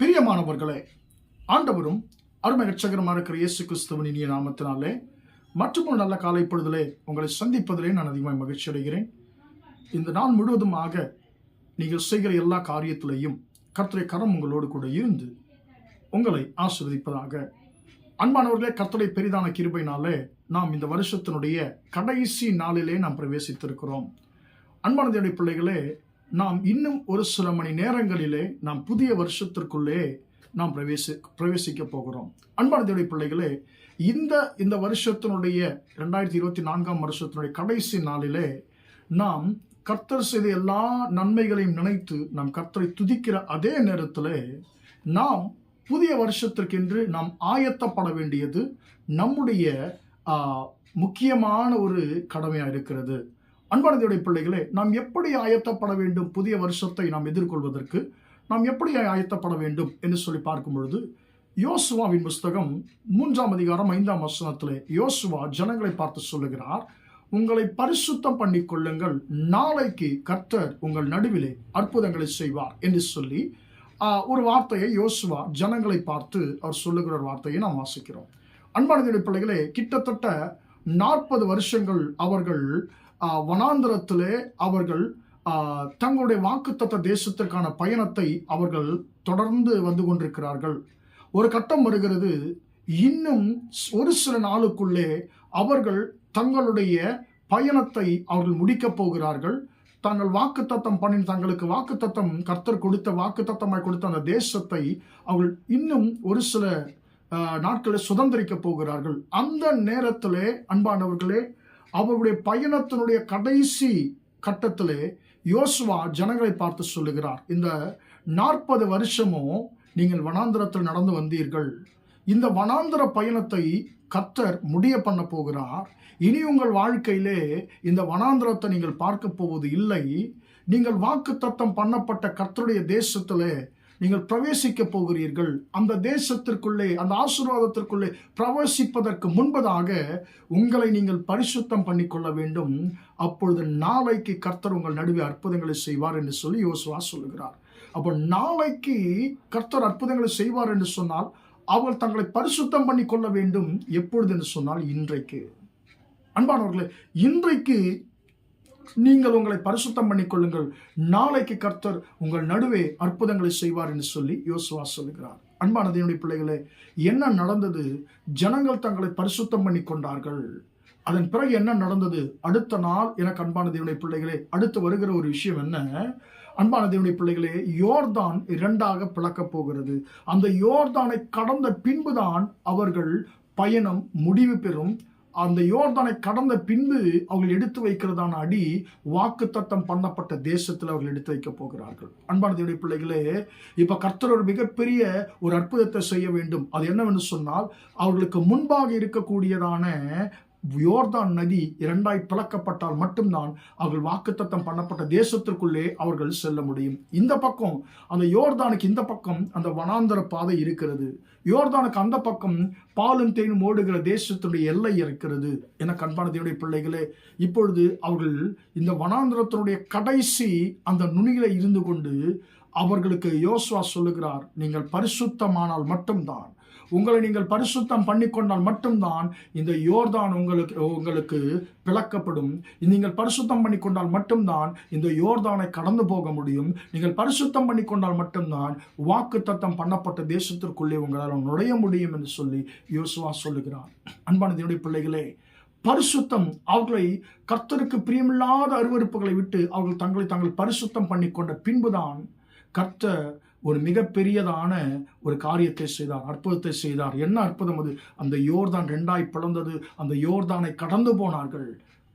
பிரியமானவர்களே ஆண்டவரும் அருமை ரட்சகரமாக இருக்கிற இயேசு கிறிஸ்துவின் இனிய நாமத்தினாலே மற்றும் ஒரு நல்ல காலை பொழுதிலே உங்களை சந்திப்பதிலே நான் அதிகமாக மகிழ்ச்சி அடைகிறேன். இந்த நாள் முழுவதுமாக நீங்கள் செய்கிற எல்லா காரியத்திலையும் கர்த்தரை கரம் உங்களோடு கூட இருந்து உங்களை ஆசிர்வதிப்பதாக. அன்பானவர்களே கர்த்தரை பெரிதான கிருபைனாலே நாம் இந்த வருஷத்தினுடைய கடைசி நாளிலே நாம் பிரவேசித்திருக்கிறோம். அன்பானதையுடைய பிள்ளைகளே நாம் இன்னும் ஒரு சில மணி நேரங்களிலே நாம் புதிய வருஷத்திற்குள்ளே நாம் பிரவேசி பிரவேசிக்க போகிறோம். அன்பானதையுடைய பிள்ளைகளே இந்த இந்த வருஷத்தினுடைய ரெண்டாயிரத்தி இருபத்தி நான்காம் வருஷத்தினுடைய கடைசி நாளிலே நாம் கர்த்தர் செய்த எல்லா நன்மைகளையும் நினைத்து நாம் கர்த்தரை துதிக்கிற அதே நேரத்தில் நாம் புதிய வருஷத்திற்கென்று நாம் ஆயத்தப்பட வேண்டியது நம்முடைய முக்கியமான ஒரு கடமையாக இருக்கிறது. அன்பானதையுடைய பிள்ளைகளே நாம் எப்படி ஆயத்தப்பட வேண்டும் புதிய வருஷத்தை நாம் எதிர்கொள்வதற்கு? நாம் எப்படி ஆயத்தப்பட வேண்டும் என்று சொல்லி பார்க்கும் பொழுது யோசுவாவின் புஸ்தகம் மூன்றாம் அதிகாரம் ஐந்தாம் வசனத்திலே யோசுவா ஜனங்களை பார்த்து சொல்லுகிறார் உங்களை பரிசுத்தம் பண்ணி கொள்ளுங்கள். நாளைக்கு கர்த்தர் உங்கள் நடுவிலே அற்புதங்களை செய்வார் என்று சொல்லி ஒரு வார்த்தையை யோசுவா ஜனங்களை பார்த்து அவர் சொல்லுகிற ஒரு வார்த்தையை நாம் வாசிக்கிறோம். அன்பானதுடைய பிள்ளைகளே கிட்டத்தட்ட நாற்பது வருஷங்கள் அவர்கள் வனாந்தரத்திலே அவர்கள் தங்களுடைய வாக்குத்தத்த தேசத்திற்கான பயணத்தை அவர்கள் தொடர்ந்து வந்து கொண்டிருக்கிறார்கள். ஒரு கட்டம் வருகிறது. இன்னும் ஒரு சில நாளுக்குள்ளே அவர்கள் தங்களுடைய பயணத்தை அவர்கள் முடிக்கப் போகிறார்கள். தாங்கள் வாக்குத்தத்தம் பண்ணி தங்களுக்கு வாக்குத்தத்தம் கர்த்தர் கொடுத்த வாக்குத்தத்தமாய் கொடுத்த அந்த தேசத்தை அவர்கள் இன்னும் ஒரு சில நாட்களை சுதந்திரிக்கப் சுதந்திரிக்க போகிறார்கள். அந்த நேரத்திலே அன்பானவர்களே அவருடைய பயணத்தினுடைய கடைசி கட்டத்திலே யோசுவா ஜனங்களை பார்த்து சொல்லுகிறார் இந்த நாற்பது வருஷமும் நீங்கள் வனாந்திரத்தில் நடந்து வந்தீர்கள். இந்த வனாந்திர பயணத்தை கர்த்தர் முடிய பண்ண போகிறார். இனி உங்கள் வாழ்க்கையிலே இந்த வனாந்திரத்தை நீங்கள் பார்க்க போவது இல்லை. நீங்கள் வாக்குத்தத்தம் பண்ணப்பட்ட கர்த்தருடைய தேசத்திலே நீங்கள் பிரவேசிக்க போகிறீர்கள். அந்த தேசத்திற்குள்ளே அந்த ஆசீர்வாதத்திற்குள்ளே பிரவேசிப்பதற்கு முன்பதாக உங்களை நீங்கள் பரிசுத்தம் பண்ணிக்கொள்ள வேண்டும். அப்பொழுது நாளைக்கு கர்த்தர் உங்கள் நடுவே அற்புதங்களை செய்வார் என்று சொல்லி யோசுவா சொல்லுகிறார். அப்போ நாளைக்கு கர்த்தர் அற்புதங்களை செய்வார் என்று சொன்னால் அவர்கள் தங்களை பரிசுத்தம் பண்ணி கொள்ள வேண்டும். எப்பொழுது என்று சொன்னால் இன்றைக்கு. அன்பானவர்களே இன்றைக்கு நீங்கள் உங்களை பரிசுத்தம் பண்ணிக்கொள்ளுங்கள். நாளைக்கு கர்த்தர் உங்கள் நடுவே அற்புதங்களை செய்வார் என்று சொல்லி யோசுவா சொல்லுகிறார். அன்பான தேவனுடைய பிள்ளைகளே என்ன நடந்தது? ஜனங்கள் தங்களை பரிசுத்தம் பண்ணி கொண்டார்கள் அதன் பிறகு என்ன நடந்தது? அடுத்த நாள் எனக்கு அன்பான தேவனுடைய பிள்ளைகளே அடுத்து வருகிற ஒரு விஷயம் என்ன? அன்பான தேவனுடைய பிள்ளைகளே யோர்தான் இரண்டாக பிளக்கப் போகிறது. அந்த யோர்தானை கடந்த பின்புதான் அவர்கள் பயணம் முடிவு பெறும். அந்த யோர்தானை கடந்த பின்பு அவர்கள் எடுத்து வைக்கிறதான அடி வாக்குத்தத்தம் பண்ணப்பட்ட தேசத்தில் அவர்கள் எடுத்து வைக்க போகிறார்கள். அன்பான பிள்ளைகளே இப்ப கர்த்தர் ஒரு மிகப்பெரிய ஒரு அற்புதத்தை செய்ய வேண்டும். அது என்னவென்று சொன்னால் அவர்களுக்கு முன்பாக இருக்கக்கூடியதான யோர்தான் நதி இரண்டாய் பிளக்கப்பட்டால் மட்டும்தான் அவர்கள் வாக்குத்தத்தம் பண்ணப்பட்ட தேசத்திற்குள்ளே அவர்கள் செல்ல முடியும். இந்த பக்கம் அந்த யோர்தானுக்கு இந்த பக்கம் அந்த வனாந்தர பாதை இருக்கிறது. யோர்தானுக்கு அந்த பக்கம் பாலும் தேனும் ஓடுகிற தேசத்தினுடைய எல்லை இருக்கிறது. என கண்பானதியுடைய பிள்ளைகளே இப்பொழுது அவர்கள் இந்த வனாந்திரத்தினுடைய கடைசி அந்த நுனியில இருந்து கொண்டு அவர்களுக்கு யோசுவா சொல்லுகிறார் நீங்கள் பரிசுத்தமானால் மட்டும்தான் உங்களை நீங்கள் பரிசுத்தம் பண்ணிக்கொண்டால் மட்டும்தான் இந்த யோர்தான் உங்களுக்கு உங்களுக்கு பிளக்கப்படும். நீங்கள் பரிசுத்தம் பண்ணிக்கொண்டால் மட்டும்தான் இந்த யோர்தானை கடந்து போக முடியும். நீங்கள் பரிசுத்தம் பண்ணிக்கொண்டால் மட்டும்தான் வாக்குத்தத்தம் பண்ணப்பட்ட தேசத்திற்குள்ளே உங்களால் நுழைய முடியும் என்று சொல்லி யோசுவா சொல்லுகிறார். அன்பான தேவனுடைய பிள்ளைகளே பரிசுத்தம் அவர்களை கர்த்தருக்கு பிரியமில்லாத அருவறுப்புகளை விட்டு அவர்கள் தங்களை தாங்கள் பரிசுத்தம் பண்ணிக்கொண்ட பின்புதான் கர்த்தர் ஒரு மிகப்பெரியதான ஒரு காரியத்தை செய்தார் அற்புதத்தை செய்தார். என்ன அற்புதம் அது? அந்த யோர்தான் ரெண்டாய் பிளந்தது அந்த யோர்தானை கடந்து போனார்கள்.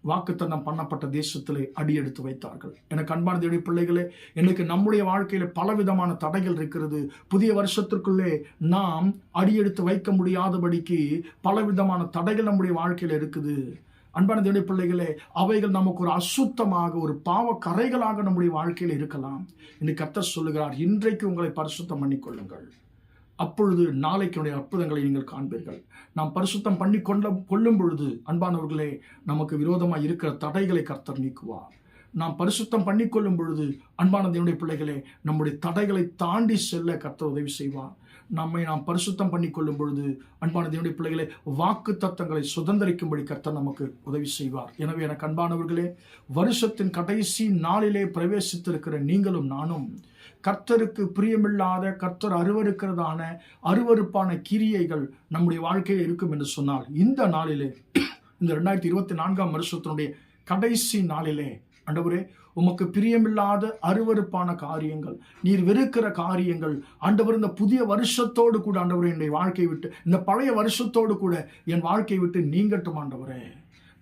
வாக்குத்தத்தம் பண்ணப்பட்ட தேசத்திலே அடியெடுத்து வைத்தார்கள். எனக்கு அன்பான தேடி பிள்ளைகளே இன்னைக்கு நம்முடைய வாழ்க்கையில பலவிதமான தடைகள் இருக்கிறது. புதிய வருஷத்திற்குள்ளே நாம் அடியெடுத்து வைக்க முடியாதபடிக்கு பலவிதமான தடைகள் நம்முடைய வாழ்க்கையில் இருக்குது. அன்பான தேவனுடைய பிள்ளைகளே அவைகள் நமக்கு ஒரு அசுத்தமாக ஒரு பாவ கரைகளாக நம்முடைய வாழ்க்கையில் இருக்கலாம். இன்னைக்கு கர்த்தர் சொல்லுகிறார் இன்றைக்கு உங்களை பரிசுத்தம் பண்ணிக்கொள்ளுங்கள். அப்பொழுது நாளைக்கு அற்புதங்களை நீங்கள் காண்பீர்கள். நாம் பரிசுத்தம் பண்ணி கொள்ள கொள்ளும் பொழுது அன்பானவர்களே நமக்கு விரோதமாக இருக்கிற தடைகளை கர்த்தர் நீக்குவார். நாம் பரிசுத்தம் பண்ணிக்கொள்ளும் பொழுது அன்பான தேவனுடைய பிள்ளைகளே நம்முடைய தடைகளை தாண்டி செல்ல கர்த்தர் உதவி செய்வார். நம்மை நாம் பரிசுத்தம் பண்ணிக்கொள்ளும் பொழுது அன்பான தேவனுடைய பிள்ளைகளே வாக்கு தத்தங்களை சுதந்திரிக்கும்படி கர்த்தர் நமக்கு உதவி செய்வார். எனவே எனக்கு அன்பானவர்களே வருஷத்தின் கடைசி நாளிலே பிரவேசித்திருக்கிற நீங்களும் நானும் கர்த்தருக்கு பிரியமில்லாத கர்த்தர் அருவருக்கிறதான அருவருப்பான கிரியைகள் நம்முடைய வாழ்க்கையில் இருக்கும் என்று சொன்னால் இந்த நாளிலே இந்த ரெண்டாயிரத்தி இருபத்தி நான்காம் வருஷத்தினுடைய கடைசி நாளிலே ஆண்டவரே உமக்கு பிரியமில்லாத அருவருப்பான காரியங்கள் நீர் வெறுக்கிற காரியங்கள். ஆண்டவர் இந்த புதிய வருஷத்தோடு கூட ஆண்டவரே என்னுடைய வாழ்க்கை விட்டு இந்த பழைய வருஷத்தோடு கூட என் வாழ்க்கை விட்டு நீங்கட்டும் ஆண்டவரே.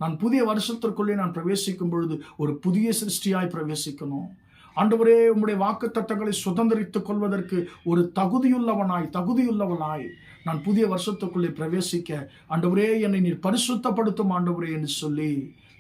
நான் புதிய வருஷத்திற்குள்ளே நான் பிரவேசிக்கும் பொழுது ஒரு புதிய சிருஷ்டியாய் பிரவேசிக்கணும். ஆண்டவரே உம்முடைய வாக்கு தத்தங்களை சுதந்திரித்துக் கொள்வதற்கு ஒரு தகுதியுள்ளவனாய் தகுதியுள்ளவனாய் நான் புதிய வருஷத்துக்குள்ளே பிரவேசிக்க ஆண்டவரே என்னை நீர் பரிசுத்தப்படுத்தும் ஆண்டவரே என்று சொல்லி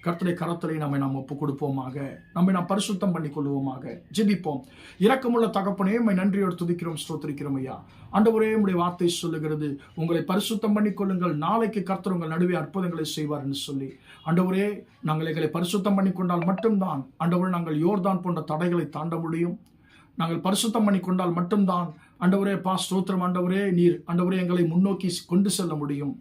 கர்த்தரை கரத்திலே நம்மை நாம் ஒப்புக் கொடுப்போமாக நம்மை நாம் பரிசுத்தம் பண்ணி கொள்வோமாக ஜெபிப்போம். இரக்கமுள்ள தகப்பனே உம்மை நன்றியோடு துதிக்கிறோம் ஸ்தோத்திரிக்கிறோம் ஐயா. ஆண்டவரே உடைய வார்த்தை சொல்லுகிறது உங்களை பரிசுத்தம் பண்ணி கொள்ளுங்கள் நாளைக்கு கர்த்தர் உங்கள் நடுவே அற்புதங்களை செய்வார் என்று சொல்லி. ஆண்டவரே நாங்கள் எங்களை பரிசுத்தம் பண்ணி கொண்டால் மட்டும்தான் ஆண்டவரே நாங்கள் யோர்தான் போன்ற தடைகளை தாண்ட முடியும். நாங்கள் பரிசுத்தம் பண்ணி கொண்டால் மட்டும்தான் ஆண்டவரே பா ஸ்தோத்திரம் ஆண்டவரே நீர் ஆண்டவரே எங்களை முன்னோக்கி கொண்டு செல்ல முடியும்.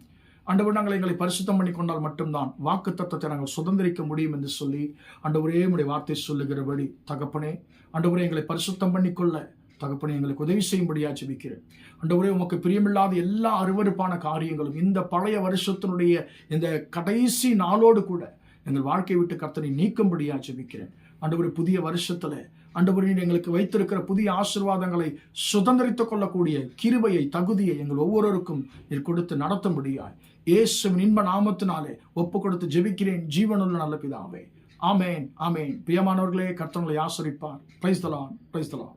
அண்டவர் நாங்கள் எங்களை பரிசுத்தம் பண்ணி கொண்டால் மட்டும்தான் வாக்கு தத்துவத்தை நாங்கள் சுதந்திரிக்க முடியும் என்று சொல்லி அண்டவரே உடைய வார்த்தை சொல்லுகிறபடி தகப்பனே அண்டவரே எங்களை பரிசுத்தம் பண்ணிக்கொள்ள தகப்பனே எங்களுக்கு உதவி செய்யும்படியா ஜெபிக்கிறேன். அண்டவரே உமக்கு பிரியமில்லாத எல்லா அருவருப்பான காரியங்களும் இந்த பழைய வருஷத்தினுடைய இந்த கடைசி நாளோடு கூட எங்கள் வாழ்க்கை விட்டு கர்த்தனை நீக்கும்படியா ஜெபிக்கிறேன். அண்டவரே புதிய வருஷத்தில் அன்றுபடி நீர் எங்களுக்கு வைத்திருக்கிற புதிய ஆசீர்வாதங்களை சுதந்திரித்துக் கொள்ளக்கூடிய கிருபையை தகுதியை எங்கள் ஒவ்வொருவருக்கும் நீர் கொடுத்து நடத்தும்படியாய். இயேசுவின் இன்ப நாமத்தினாலே ஒப்பு கொடுத்து ஜெபிக்கிறேன். ஜீவனுள்ள நல்ல பிதாவே. ஆமேன் ஆமேன். பிரியமானவர்களே கர்த்தங்களை ஆசிரிப்பார் பிரைஸ் தலான் பிரைஸ் தலான்